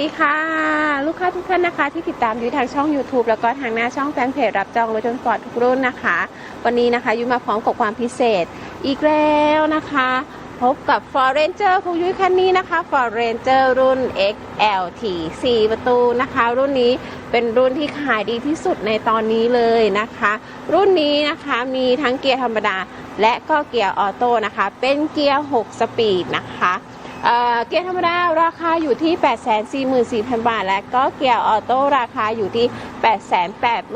ดีค่ะ ลูกค้าทุกท่านนะคะ ที่ติดตามยู่ทางช่อง YouTube แล้วก็ทางหน้าช่องแฟนเพจรับจองรถยนต์ฟอร์ดทุกรุ่นนะคะ วันนี้นะคะยุ้ยมาพร้อมกับความพิเศษอีกแล้วนะคะ พบกับ f o r Ranger ของยุ้ยคันนี้นะคะ f o r Ranger รุ่น XLT 4 ประตูนะคะ รุ่นนี้เป็นรุ่นที่ขายดีที่สุดในตอนนี้เลยนะคะ รุ่นนี้นะคะมีทั้งเกียร์ธรรมดา และก็เกียร์ออโต้นะคะ เป็นเกียร์ 6 สปีดนะคะ เกียร์ธรรมดาราคาอยู่ที่ 844,000 บาท และก็เกียร์ออโต้ราคาอยู่ที่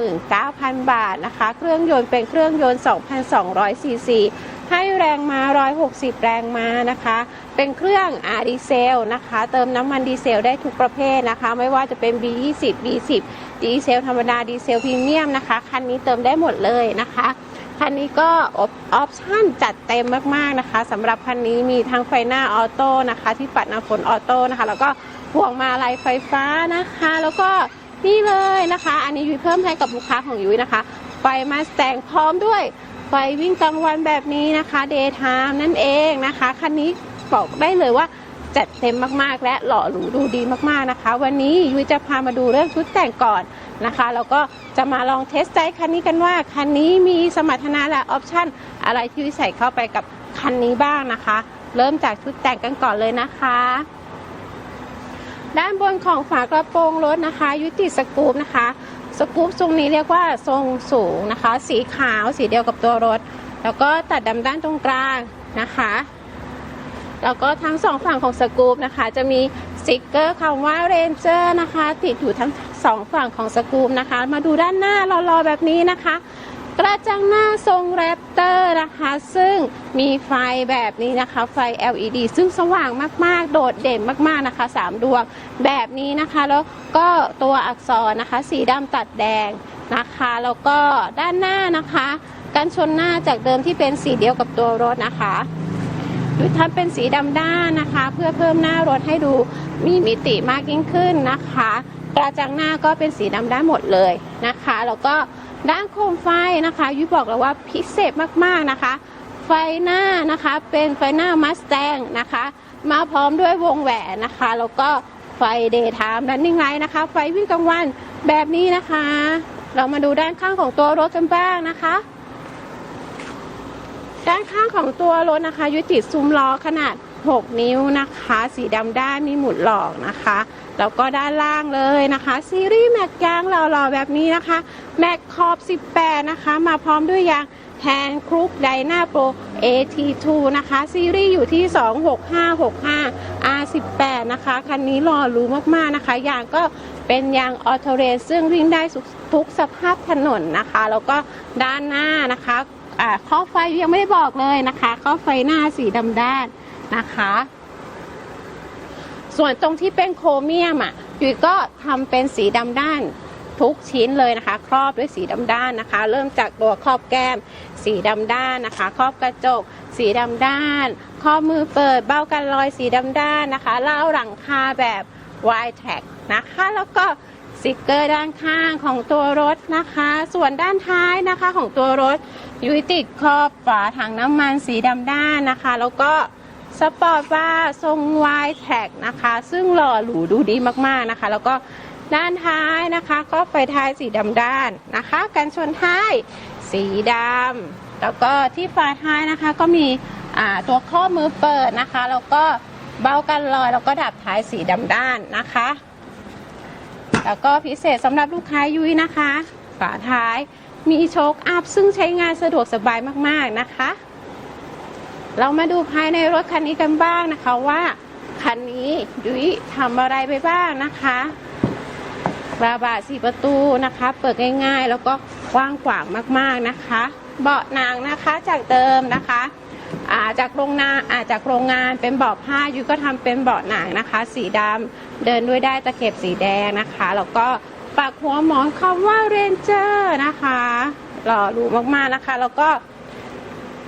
889,000 บาทนะคะ เครื่องยนต์เป็นเครื่องยนต์ 2,200 ซีซี ให้แรงมา 160 แรงม้านะคะ เป็นเครื่องอาดีเซลนะคะ เติมน้ำมันดีเซลได้ทุกประเภทนะคะ ไม่ว่าจะเป็น B20 B10 ดีเซลธรรมดา ดีเซลพรีเมียมนะคะ คันนี้เติมได้หมดเลยนะคะ คันนี้ก็ออปชั่นจัดเต็มมากๆนะคะสำหรับคันนี้มีทั้งไฟหน้าออโต้นะคะ ที่ปัดน้ำฝนออโต้นะคะ แล้วก็พวงมาลัยไฟฟ้านะคะ แล้วก็นี่เลยนะคะ อันนี้ยุ้ยเพิ่มให้กับลูกค้าของยุ้ยนะคะ ไฟมาสแตงพร้อมด้วย ไฟวิ่งกลางวันแบบนี้นะคะเดย์ไทม์นั่นเองนะคะคันนี้บอกได้เลยว่าจัดเต็มมากๆ และหล่อหรูดูดีมากๆนะคะ วันนี้ยุ้ยจะพามาดูเรื่องชุดแต่งก่อน นะคะแล้วก็จะมาลองเทสไดคันนี้กันว่าคันนี้มีสมรรถนะและออปชั่นอะไรที่ใส่เข้าไปกับคันนี้บ้างนะคะ เริ่มจากชุดแต่งกันก่อนเลยนะคะด้านบนของฝากระโปรงรถนะคะ ยุติสกู๊ปนะคะสกู๊ปทรงนี้เรียกว่าทรงสูงนะคะ สีขาวสีเดียวกับตัวรถ แล้วก็ตัดดำด้านตรงกลางนะคะ แล้วก็ทั้งสองฝั่งของสกู๊ปนะคะ จะมีสติกเกอร์คำว่า Ranger นะคะ ติดอยู่ทั้ง สองฝั่งของสกูปนะคะ มาดูด้านหน้ารอๆแบบนี้นะคะ กระจังหน้าทรงแรปเตอร์นะคะ ซึ่งมีไฟแบบนี้นะคะ ไฟ LED ซึ่งสว่างมากๆ โดดเด่นมากๆนะคะ 3 ดวงแบบนี้นะคะ แล้วก็ตัวอักษรนะคะ สีดำตัดแดงนะคะ แล้วก็ด้านหน้านะคะกันชนหน้าจากเดิมที่เป็นสีเดียวกับตัวรถนะคะหรือทำเป็นสีดำด้านนะคะ เพื่อเพิ่มหน้ารถให้ดูมีมิติมากยิ่งขึ้นนะคะ กระจังหน้าก็เป็นสีดำได้หมดเลยนะคะ แล้วก็ด้านโคมไฟนะคะยุ้ยบอกแล้วว่าพิเศษมากๆนะคะ ไฟหน้านะคะเป็นไฟหน้ามัสแตงนะคะ มาพร้อมด้วยวงแหวนนะคะ แล้วก็ไฟเดย์ไทม์และนิ่งไลท์นะคะ ไฟวิ่งกลางวันแบบนี้นะคะ เรามาดูด้านข้างของตัวรถกันบ้างนะคะ ด้านข้างของตัวรถนะคะยุติซุ้มล้อขนาด 6 นิ้วนะคะ สีดำด้านมีหมุดหลอกนะคะ แล้วก็ด้านล่างเลยนะคะ ซีรีส์แม็กยางหล่อๆแบบนี้นะคะ แม็กขอบ 18 นะคะ มาพร้อมด้วยยางแทนครุกไดนาโปร AT2 นะคะ ซีรีส์อยู่ที่ 26565 R18 นะคะ คันนี้หล่อรูมากๆนะคะ ยางก็เป็นยางออโตเรนซึ่งวิ่งได้ทุกสภาพถนนนะคะ แล้วก็ด้านหน้านะคะข้อไฟยังไม่ได้บอกเลยนะคะ ข้อไฟหน้าสีดำด้าน นะคะ ส่วนตรงที่เป็นโครเมียมอะยุ้ยก็ทำเป็นสีดำด้านทุกชิ้นเลยนะคะ ครอบด้วยสีดำด้านนะคะ เริ่มจากตัวครอบแก้ม สีดำด้านนะคะ ครอบกระจก สีดำด้าน ข้อมือเปิดเบ้ากันรอยสีดำด้านนะคะเล่าวหลังคาแบบ y t a g นะคะ แล้วก็สติกเกอร์ด้านข้างของตัวรถนะคะ ส่วนด้านท้ายนะคะของตัวรถยุ้ยติดขอบฝาถังน้ำมันสีดำด้านนะคะ แล้วก็ สปอร์ตบาร์ทรงวายแท็กนะคะ ซึ่งหล่อหรูดูดีมากๆนะคะ แล้วก็ด้านท้ายนะคะ ก็ไฟท้ายสีดำด้านนะคะกันชนท้ายสีดำแล้วก็ที่ฝาท้ายนะคะก็มีตัวข้อมือเปิดนะคะ แล้วก็เบ้ากันรอย แล้วก็ดับท้ายสีดำด้านนะคะ แล้วก็พิเศษสำหรับลูกค้ายุ้ยนะคะ ฝาท้ายมีโชคอัพซึ่งใช้งานสะดวกสบายมากๆนะคะ เรามาดูภายในรถคันนี้กันบ้างนะคะว่า คันนี้ยุ้ยทำอะไรไปบ้างนะคะกระบะสี่ประตูนะคะ เปิดง่ายๆ แล้วก็กว้างขวางมากๆนะคะ เบาะหนังนะคะจากเดิมนะคะอาจากโรงงานอาจากโรงงานเป็นเบาะผ้ายุ้ยก็ทำเป็นเบาะหนังนะคะ สีดำเดินด้วยได้ตะเข็บสีแดงนะคะ แล้วก็ปักหัวหมอนคำว่าเรนเจอร์นะคะหล่อรูมากๆนะคะ แล้วก็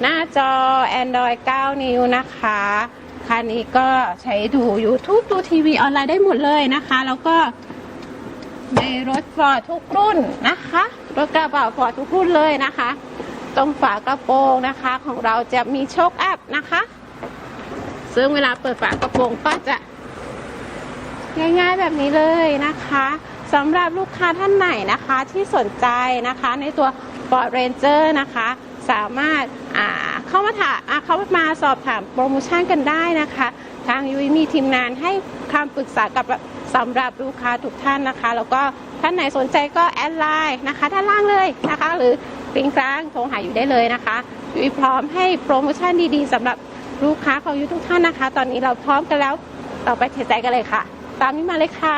หน้าจอ Android 9 นิ้วนะคะคันนี้ก็ใช้ดู YouTube ดูทีวีออนไลน์ได้หมดเลยนะคะ แล้วก็ในรถฟอร์ทุกรุ่นนะคะ รถกระบะฟอร์ทุกรุ่นเลยนะคะ ตรงฝากระโปรงนะคะของเราจะมีโชคอัพนะคะ ซึ่งเวลาเปิดฝากระโปรงก็จะ ง่ายๆแบบนี้เลยนะคะสำหรับลูกค้าท่านไหนนะคะที่สนใจนะคะในตัว Ford Ranger นะคะ สามารถาเข้ามาถามเข้ามาสอบถามโปรโมชั่นกันได้นะคะ ทางยุ้ยมีทีมงานให้คำปรึกษากับสำหรับลูกค้าทุกท่านนะคะ แล้วก็ท่านไหนสนใจก็แอดไลน์นะคะ ด้านล่างเลยนะคะ หรือปิงกลางโทรหาอยู่ได้เลยนะคะยุ้ยพร้อมให้โปรโมชั่นดีๆสำหรับลูกค้าของยุ้ยทุกท่านนะคะ ตอนนี้เราพร้อมกันแล้วเราไปเทใจกันเลยค่ะ ตามนี้มาเลยค่ะ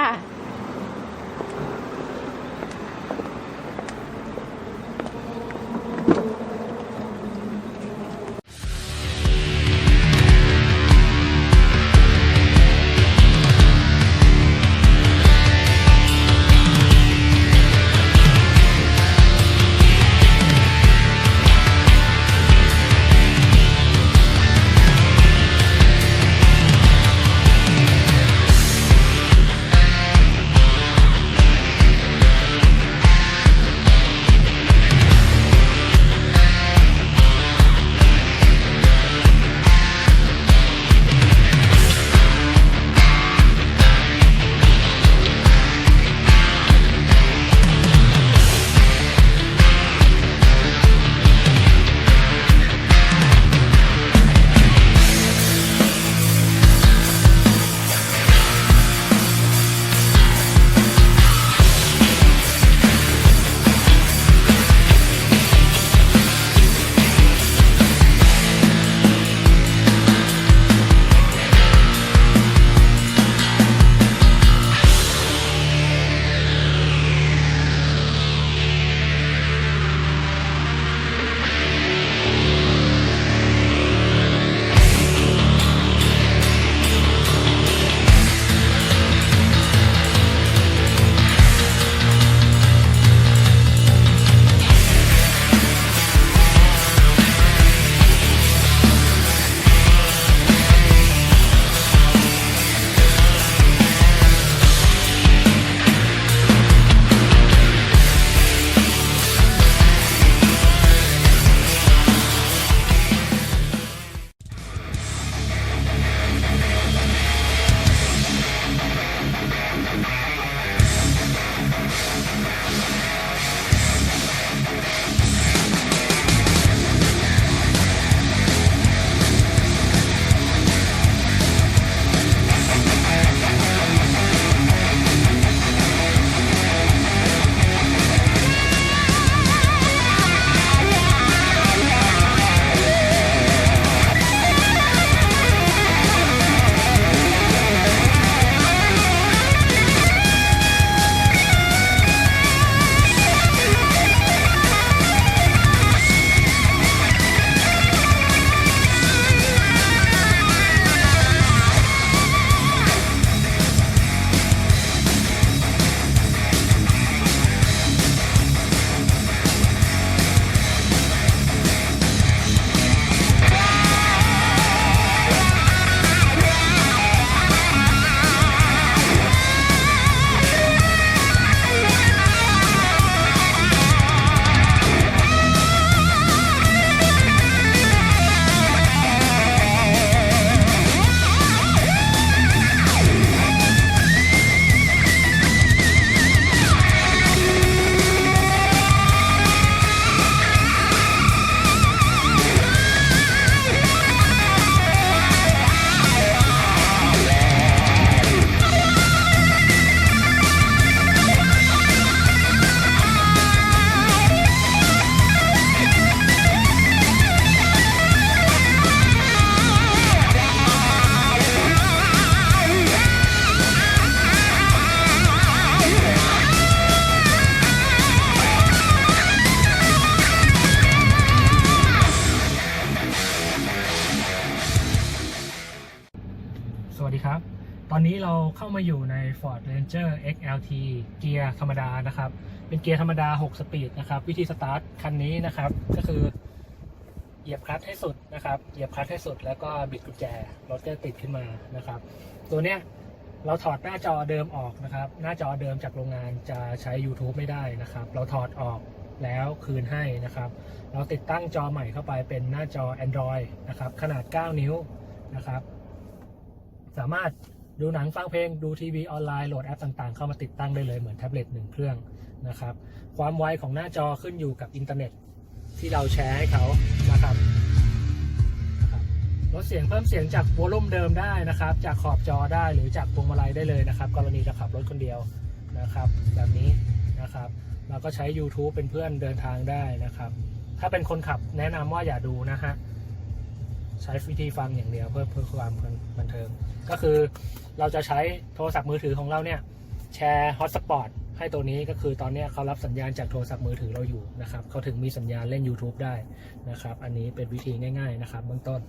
เข้ามาอยู่ใน Ford Ranger XLT เกียร์ธรรมดานะครับ เป็นเกียร์ธรรมดา 6 สปีดนะครับ วิธีสตาร์ทคันนี้นะครับ ก็คือเหยียบคลัตช์ให้สุดนะครับ เหยียบคลัตช์ให้สุดแล้วก็บิดกุญแจรถก็ติดขึ้นมานะครับ ตัวเนี้ยเราถอดหน้าจอเดิมออกนะครับ หน้าจอเดิมจากโรงงานจะใช้ YouTube ไม่ได้นะครับ เราถอดออกแล้วคืนให้นะครับ เราติดตั้งจอใหม่เข้าไปเป็นหน้าจอ Android นะครับ ขนาด 9 นิ้วนะครับ สามารถ ดูหนังฟังเพลงดูทีวีออนไลน์โหลดแอปต่างๆ เข้ามาติดตั้งได้เลยเหมือนแท็บเล็ตหนึ่งเครื่องนะครับ ความไวของหน้าจอขึ้นอยู่กับอินเทอร์เน็ตที่เราแชร์ให้เขานะครับรับลดเสียงเพิ่มเสียงจากวอลลุ่มเดิมได้นะครับ จากขอบจอได้หรือจากพวงมาลัยได้เลยนะครับ กรณีเราขับรถคนเดียวนะครับ แบบนี้นะครับเราก็ใช้ YouTube เป็นเพื่อนเดินทางได้นะครับ ถ้าเป็นคนขับแนะนำว่าอย่าดูนะฮะ ใช้วิธีฟังอย่างเดียวเพื่อเพื่อความบันเทิง ก็คือเราจะใช้โทรศัพท์มือถือของเราเนี่ยแชร์ฮอตสปอตให้ตัวนี้ก็คือตอนนี้เขารับสัญญาณจากโทรศัพท์มือถือเราอยู่นะครับเขาถึงมีสัญญาณเล่น YouTube ได้นะครับ อันนี้เป็นวิธีง่าย ๆ นะครับเบื้องต้น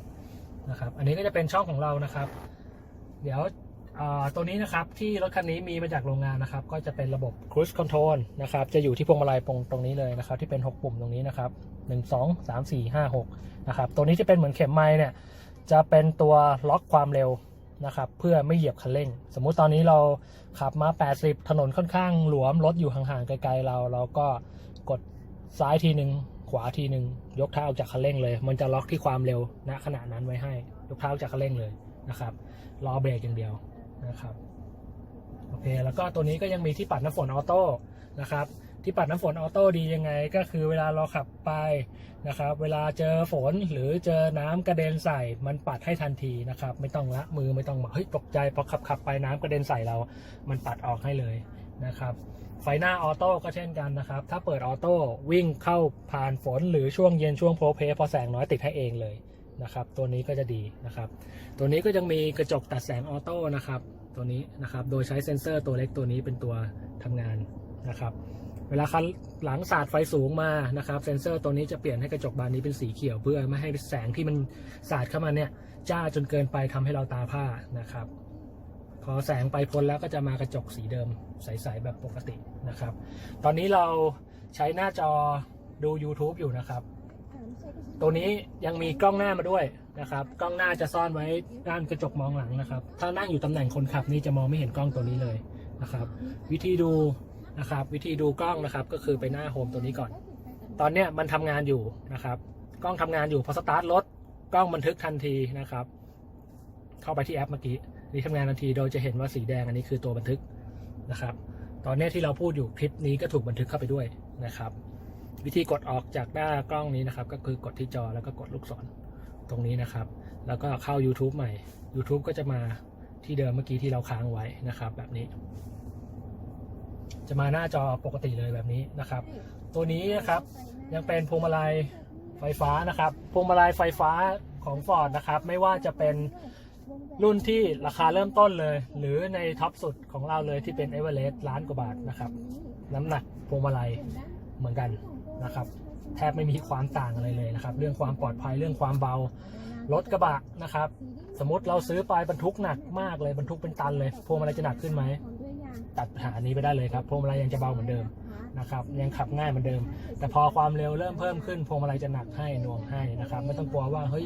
นะครับ อันนี้ก็จะเป็นช่องของเรานะครับ เดี๋ยว ตัวนี้นะครับที่รถคันนี้มีมาจากโรงงานนะครับ ก็จะเป็นระบบ Cruise Control นะครับ จะอยู่ที่พวงมาลัยตรงตรงนี้เลยนะครับ ที่เป็น 6 ปุ่มตรงนี้นะครับ1 2 3 4 5 6นะครับตัวนี้ที่เป็นเหมือนเข็มไม้เนี่ยจะเป็นตัวล็อกความเร็วนะครับ เพื่อไม่เหยียบคันเร่ง สมมุติตอนนี้เราขับมา 80 ถนนค่อนข้างหลวมรถอยู่ห่างๆไกลๆเรา เราก็กดซ้ายทีหนึ่งขวาทีหนึ่งยกเท้าออกจากคันเร่งเลย มันจะล็อกที่ความเร็วณขณะนั้นไว้ให้ยกเท้าออกจากคันเร่งเลยนะครับรอเบรกอย่างเดียว นะครับโอเคแล้วก็ตัวนี้ก็ยังมีที่ปัดน้ำฝนออโต้นะครับ ที่ปัดน้ำฝนออโต้ดียังไง ก็คือเวลาเราขับไปนะครับ เวลาเจอฝนหรือเจอน้ำกระเด็นใส่มันปัดให้ทันทีนะครับ ไม่ต้องละมือไม่ต้องแบบเฮ้ยตกใจพอขับขับไปน้ำกระเด็นใส่เรา มันปัดออกให้เลยนะครับไฟหน้าออโต้ก็เช่นกันนะครับ ถ้าเปิดออโต้วิ่งเข้าผ่านฝนหรือช่วงเย็นช่วงโพลเพพอแสงน้อยติดให้เองเลย นะครับ ตัวนี้ก็จะดีนะครับ ตัวนี้ก็ยังมีกระจกตัดแสงออโต้นะครับ ตัวนี้นะครับ โดยใช้เซ็นเซอร์ตัวเล็กตัวนี้เป็นตัวทำงานนะครับ เวลาคันหลังสาดไฟสูงมานะครับ เซ็นเซอร์ตัวนี้จะเปลี่ยนให้กระจกบานนี้เป็นสีเขียวเพื่อไม่ให้แสงที่มันสาดเข้ามาเนี่ยจ้าจนเกินไปทำให้เราตาผ้านะครับ พอแสงไปพ้นแล้วก็จะมากระจกสีเดิมใสๆแบบปกตินะครับ ตอนนี้เราใช้หน้าจอดู YouTube อยู่นะครับ ตัวนี้ยังมีกล้องหน้ามาด้วยนะครับ กล้องหน้าจะซ่อนไว้ด้านกระจกมองหลังนะครับ ถ้านั่งอยู่ตำแหน่งคนขับนี่จะมองไม่เห็นกล้องตัวนี้เลยนะครับ วิธีดูนะครับ วิธีดูกล้องนะครับ ก็คือไปหน้าโฮมตัวนี้ก่อน ตอนเนี้ยมันทำงานอยู่นะครับ กล้องทำงานอยู่พอสตาร์ทรถกล้องบันทึกทันทีนะครับ เข้าไปที่แอปเมื่อกี้นี่ทำงานทันทีโดยจะเห็นว่าสีแดงอันนี้คือตัวบันทึกนะครับ ตอนนี้ที่เราพูดอยู่คลิปนี้ก็ถูกบันทึกเข้าไปด้วยนะครับ วิธีกดออกจากหน้ากล้องนี้นะครับ ก็คือกดที่จอแล้วก็กดลูกศรตรงนี้นะครับ แล้วก็เข้า YouTube ใหม่ YouTube ก็จะมาที่เดิมเมื่อกี้ที่เราค้างไว้นะครับ แบบนี้ จะมาหน้าจอปกติเลยแบบนี้นะครับ ตัวนี้นะครับยังเป็นพวงมาลัยไฟฟ้านะครับพวงมาลัยไฟฟ้าของ Ford นะครับ ไม่ว่าจะเป็นรุ่นที่ราคาเริ่มต้นเลย หรือในท็อปสุดของเราเลยที่เป็น e v e r e s t ล้านกว่าบาทนะครับ น้ำหนักพวงมาลัยเหมือนกัน นะครับแทบไม่มีความต่างอะไรเลยนะครับ เรื่องความปลอดภัยเรื่องความเบารถกระบะนะครับ สมมติเราซื้อไปบรรทุกหนักมากเลยบรรทุกเป็นตันเลยพวงมาลัยจะหนักขึ้นไหมตัดปัญหานี้ไปได้เลยครับพวงมาลัยยังจะเบาเหมือนเดิมนะครับยังขับง่ายเหมือนเดิม แต่พอความเร็วเริ่มเพิ่มขึ้นพวงมาลัยจะหนักให้น่วงให้นะครับ ไม่ต้องกลัวว่าเฮ้ย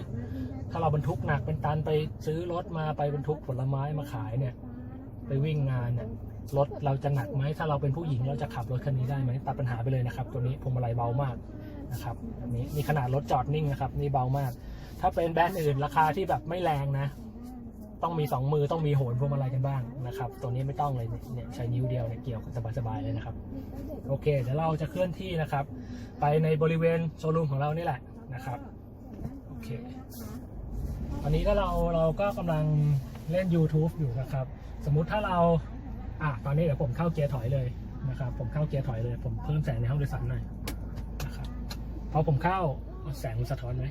ถ้าเราบรรทุกหนักเป็นตันไปซื้อรถมาไปบรรทุกผลไม้มาขายเนี่ยไปวิ่งงานเนี่ย รถเราจะหนักไหม ถ้าเราเป็นผู้หญิงเราจะขับรถคันนี้ได้ไหมตัดปัญหาไปเลยนะครับ ตัวนี้พวงมาลัยเบามากนะครับแบบนี้นี่ขนาดรถจอดนิ่งนะครับ นี่เบามาก ถ้าเป็นแบรนด์อื่นราคาที่แบบไม่แรงนะ ต้องมีสองมือต้องมีโหนพวงมาลัยกันบ้างนะครับ ตัวนี้ไม่ต้องเลยเนี่ยใช้นิ้วเดียวเนี่ยเกี่ยวสบายๆเลยนะครับ โอเคเดี๋ยวเราจะเคลื่อนที่นะครับ ไปในบริเวณโชว์รูมของเรานี่แหละนะครับโอเคตอนนี้ก็เราเราก็กำลังเล่น YouTube อยู่นะครับ สมมุติถ้าเรา อะตอนนี้เดี๋ยวผมเข้าเกียร์ถอยเลยนะครับ ผมเข้าเกียร์ถอยเลย ผมเพิ่มแสงในห้องโดยสารหน่อยนะครับพอผมเข้าแสงมันสะท้อนไหม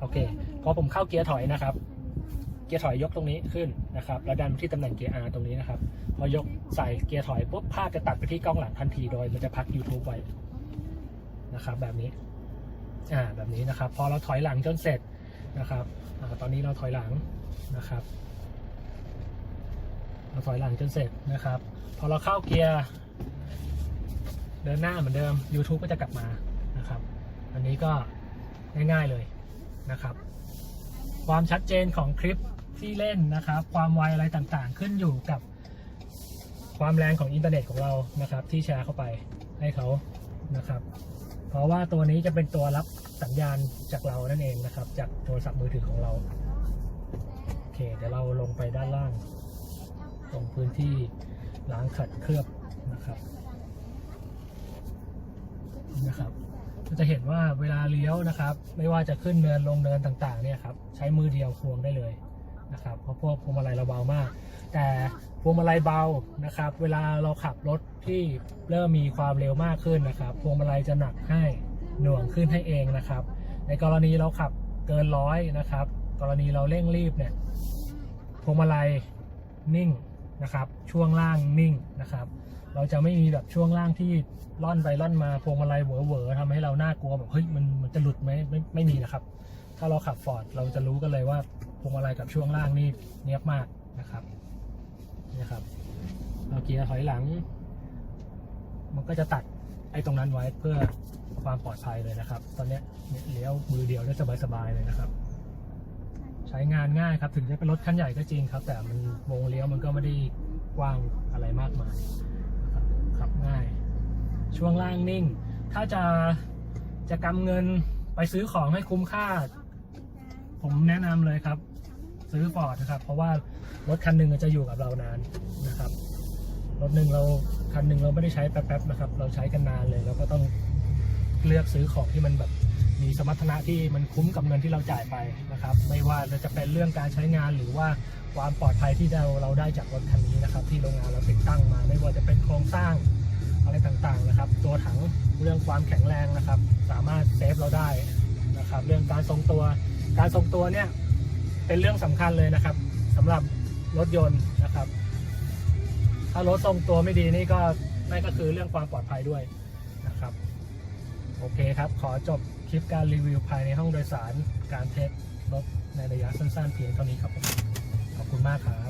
โอเค พอผมเข้าเกียร์ถอยนะครับ เกียร์ถอยยกตรงนี้ขึ้นนะครับ แล้วดันไปที่ตำแหน่งเกียร์ R ตรงนี้นะครับ พอยกใส่เกียร์ถอยปุ๊บภาพจะตัดไปที่กล้องหลังทันทีโดยมันจะพัก YouTube ไว้นะครับ แบบนี้ อ่า แบบนี้นะครับ พอเราถอยหลังจนเสร็จนะครับอ่าตอนนี้เราถอยหลังนะครับ ถอยหลังจนเสร็จนะครับ พอเราเข้าเกียร์เดินหน้าเหมือนเดิม YouTube ก็จะกลับมานะครับ อันนี้ก็ง่ายๆเลยนะครับ ความชัดเจนของคลิปที่เล่นนะครับ ความไวอะไรต่างๆ ขึ้นอยู่กับความแรงของอินเทอร์เน็ตของเรานะครับ ที่แชร์เข้าไปให้เขานะครับ เพราะว่าตัวนี้จะเป็นตัวรับสัญญาณจากเรานั่นเองนะครับ จากโทรศัพท์มือถือของเรา โอเค เดี๋ยวเราลงไปด้านล่างตรง พื้นที่ล้างขัดเคลือบนะครับนะครับจะเห็นว่าเวลาเลี้ยวนะครับ ไม่ว่าจะขึ้นเนินลงเนินต่างๆเนี่ยครับใช้มือเดียวควงได้เลยนะครับเพราะพวกพวงมาลัยเราเบามาก แต่พวงมาลัยเบานะครับ เวลาเราขับรถที่เริ่มมีความเร็วมากขึ้นนะครับ พวงมาลัยจะหนักให้หน่วงขึ้นให้เองนะครับ ในกรณีเราขับเกินร้อยนะครับ กรณีเราเร่งรีบเนี่ยพวงมาลัยนิ่ง นะครับ ช่วงล่างนิ่งนะครับ เราจะไม่มีแบบช่วงล่างที่ล่อนไปล่อนมาพวงมาลัยเหวอเหวอๆทำให้เราน่ากลัวแบบเฮ้ยมันมันจะหลุดไหมไม่ไม่มีนะครับ ถ้าเราขับฟอร์ดเราจะรู้กันเลยว่าพวงมาลัยกับช่วงล่างนี่เนียบมากนะครับนี่ครับเราเกียร์ถอยหลัง มันก็จะตัดไอ้ตรงนั้นไว้เพื่อความปลอดภัยเลยนะครับ ตอนนี้เนี่ยเลี้ยวมือเดียวได้สบายๆเลยนะครับ ใช้งานง่ายครับ ถึงจะเป็นรถคันใหญ่ก็จริงครับ แต่มันวงเลี้ยวมันก็ไม่ได้กว้างอะไรมากมายนะครับขับง่าย ช่วงล่างนิ่ง ถ้าจะจะกำเงินไปซื้อของให้คุ้มค่า ผมแนะนำเลยครับ ซื้อฟอร์ดนะครับ เพราะว่ารถคันหนึ่งจะอยู่กับเรานานนะครับรถหนึ่งเราคันหนึ่งเราไม่ได้ใช้แป๊บๆนะครับ เราใช้กันนานเลยเราก็ต้องเลือกซื้อของที่มันแบบ มีสมรรถนะที่มันคุ้มกับเงินที่เราจ่ายไปนะครับ ไม่ว่าจะเป็นเรื่องการใช้งานหรือว่าความปลอดภัยที่เราเราได้จากรถคันนี้นะครับ ที่โรงงานเราติดตั้งมา ไม่ว่าจะเป็นโครงสร้างอะไรต่างๆนะครับ ตัวถังเรื่องความแข็งแรงนะครับ สามารถเซฟเราได้นะครับ เรื่องการทรงตัวการทรงตัวเนี่ยเป็นเรื่องสำคัญเลยนะครับสำหรับรถยนต์นะครับ ถ้ารถทรงตัวไม่ดีนี่ก็นั่นก็คือเรื่องความปลอดภัยด้วยนะครับ โอเคครับ ขอจบ คลิปการรีวิวภายในห้องโดยสารการเทสรถในระยะสั้นๆเพียงเท่านี้ครับผมขอบคุณมากครับขอบคุณครับ